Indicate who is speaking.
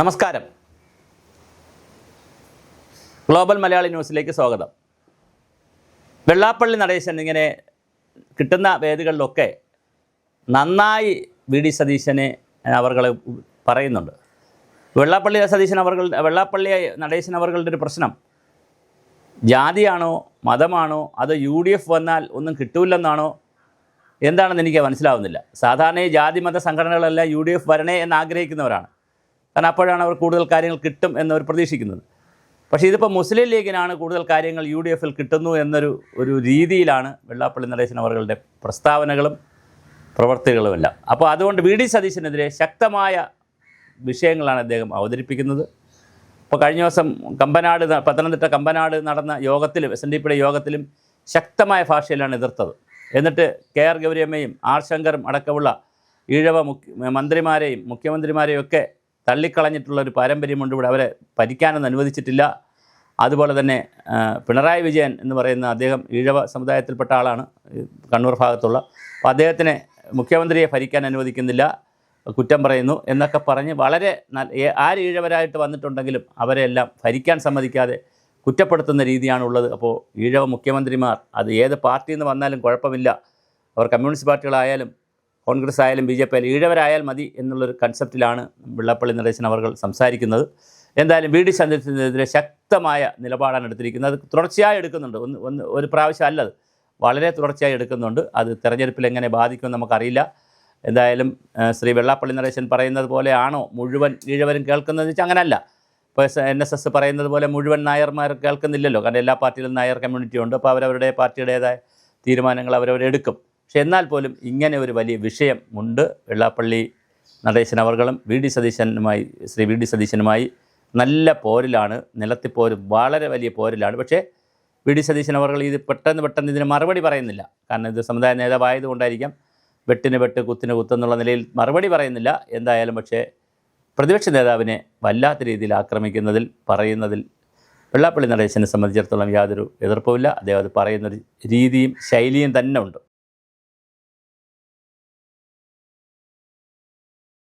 Speaker 1: നമസ്കാരം. ഗ്ലോബൽ മലയാളി ന്യൂസിലേക്ക് സ്വാഗതം. വെള്ളാപ്പള്ളി നടേശൻ ഇങ്ങനെ കിട്ടുന്ന വേദികളിലൊക്കെ നന്നായി വി ഡി സതീശനെ അവർകളെ പറയുന്നുണ്ട്. വെള്ളാപ്പള്ളി സതീശൻ അവർ വെള്ളാപ്പള്ളി നടേശൻ അവരുടെ ഒരു പ്രശ്നം ജാതിയാണോ മതമാണോ അത് യു ഡി എഫ് വന്നാൽ ഒന്നും കിട്ടൂലെന്നാണോ എന്താണെന്ന് എനിക്ക് മനസ്സിലാവുന്നില്ല. സാധാരണ ജാതി മത സംഘടനകളെല്ലാം യു ഡി എഫ് വരണേ എന്ന് ആഗ്രഹിക്കുന്നവരാണ്. കാരണം അപ്പോഴാണ് അവർ കൂടുതൽ കാര്യങ്ങൾ കിട്ടും എന്നവർ പ്രതീക്ഷിക്കുന്നത്. പക്ഷേ ഇതിപ്പോൾ മുസ്ലിം ലീഗിനാണ് കൂടുതൽ കാര്യങ്ങൾ യു ഡി എഫിൽ കിട്ടുന്നു എന്നൊരു ഒരു രീതിയിലാണ് വെള്ളാപ്പള്ളി നടേശൻ അവരുടെ പ്രസ്താവനകളും പ്രവർത്തികളുമെല്ലാം അപ്പോൾ അതുകൊണ്ട് വി ഡി സതീശനെതിരെ ശക്തമായ വിഷയങ്ങളാണ് അദ്ദേഹം അവതരിപ്പിക്കുന്നത്. അപ്പോൾ കഴിഞ്ഞ ദിവസം കമ്പനാട് പത്തനംതിട്ട കമ്പനാട് നടന്ന യോഗത്തിലും എസ് എൻ ഡി പിയുടെ യോഗത്തിലും ശക്തമായ ഭാഷയിലാണ് എതിർത്തത്. എന്നിട്ട് കെ ആർ ഗൗരിയമ്മയും ആർ ശങ്കറും അടക്കമുള്ള ഈഴവ മുഖ്യ മന്ത്രിമാരെയും മുഖ്യമന്ത്രിമാരെയും ഒക്കെ തള്ളിക്കളഞ്ഞിട്ടുള്ള ഒരു പാരമ്പര്യമുണ്ട് ഇവിടെ. അവരെ ഭരിക്കാനൊന്നും അനുവദിച്ചിട്ടില്ല. അതുപോലെ തന്നെ പിണറായി വിജയൻ എന്ന് പറയുന്ന അദ്ദേഹം ഈഴവ സമുദായത്തിൽപ്പെട്ട ആളാണ് കണ്ണൂർ ഭാഗത്തുള്ള. അപ്പോൾ അദ്ദേഹത്തിനെ മുഖ്യമന്ത്രിയെ ഭരിക്കാൻ അനുവദിക്കുന്നില്ല കുറ്റം പറയുന്നു എന്നൊക്കെ പറഞ്ഞ് വളരെ ആര് ഈഴവരായിട്ട് വന്നിട്ടുണ്ടെങ്കിലും അവരെല്ലാം ഭരിക്കാൻ സമ്മതിക്കാതെ കുറ്റപ്പെടുത്തുന്ന രീതിയാണുള്ളത്. അപ്പോൾ ഈഴവ മുഖ്യമന്ത്രിമാർ അത് ഏത് പാർട്ടിയിൽ നിന്ന് വന്നാലും കുഴപ്പമില്ല. അവർ കമ്മ്യൂണിസ്റ്റ് പാർട്ടികളായാലും കോൺഗ്രസ് ആയാലും ബി ജെ പി ആയാലും ഈഴവരായാൽ മതി എന്നുള്ളൊരു കൺസെപ്റ്റിലാണ് വെള്ളപ്പള്ളി നടേശൻ അവർ സംസാരിക്കുന്നത്. എന്തായാലും വി ഡി ശക്തമായ നിലപാടാണ് എടുത്തിരിക്കുന്നത്. അത് തുടർച്ചയായി എടുക്കുന്നുണ്ട്. ഒന്ന് ഒന്ന് ഒരു പ്രാവശ്യം അല്ലത് വളരെ തുടർച്ചയായി എടുക്കുന്നുണ്ട്. അത് തെരഞ്ഞെടുപ്പിൽ എങ്ങനെ ബാധിക്കുമെന്ന് നമുക്കറിയില്ല. എന്തായാലും ശ്രീ വെള്ളാപ്പള്ളി നടേശൻ പറയുന്നത് പോലെയാണോ മുഴുവൻ ഈഴവരും കേൾക്കുന്നതെന്ന് വെച്ചാൽ അങ്ങനല്ല. ഇപ്പോൾ എൻ എസ് എസ് പറയുന്നത് പോലെ മുഴുവൻ നായർമാർ കേൾക്കുന്നില്ലല്ലോ. കാരണം എല്ലാ പാർട്ടിയിലും നായർ കമ്മ്യൂണിറ്റി ഉണ്ട്. അപ്പോൾ അവരവരുടെ പാർട്ടിയുടേതായ തീരുമാനങ്ങൾ അവരവരെടുക്കും. പക്ഷെ എന്നാൽ പോലും ഇങ്ങനെ ഒരു വലിയ വിഷയം ഉണ്ട് വെള്ളാപ്പള്ളി നടേശൻ അവർകളും വി ഡി സതീശനുമായി ശ്രീ വി ഡി സതീശനുമായി നല്ല പോരിലാണ്. നിലത്തിപ്പോരും വളരെ വലിയ പോരിലാണ്. പക്ഷേ വി ഡി സതീശൻ അവർ ഇത് പെട്ടെന്ന് പെട്ടെന്ന് ഇതിന് മറുപടി പറയുന്നില്ല. കാരണം ഇത് സമുദായ നേതാവായതുകൊണ്ടായിരിക്കാം വെട്ടിന് വെട്ട് കുത്തിന് കുത്തെന്നുള്ള നിലയിൽ മറുപടി പറയുന്നില്ല. എന്തായാലും പക്ഷേ പ്രതിപക്ഷ നേതാവിനെ വല്ലാത്ത രീതിയിൽ ആക്രമിക്കുന്നതിൽ പറയുന്നതിൽ വെള്ളാപ്പള്ളി നടേശനെ സംബന്ധിച്ചിടത്തോളം യാതൊരു എതിർപ്പുമില്ല. അദ്ദേഹം അത് പറയുന്നൊരു രീതിയും ശൈലിയും തന്നെ ഉണ്ട്.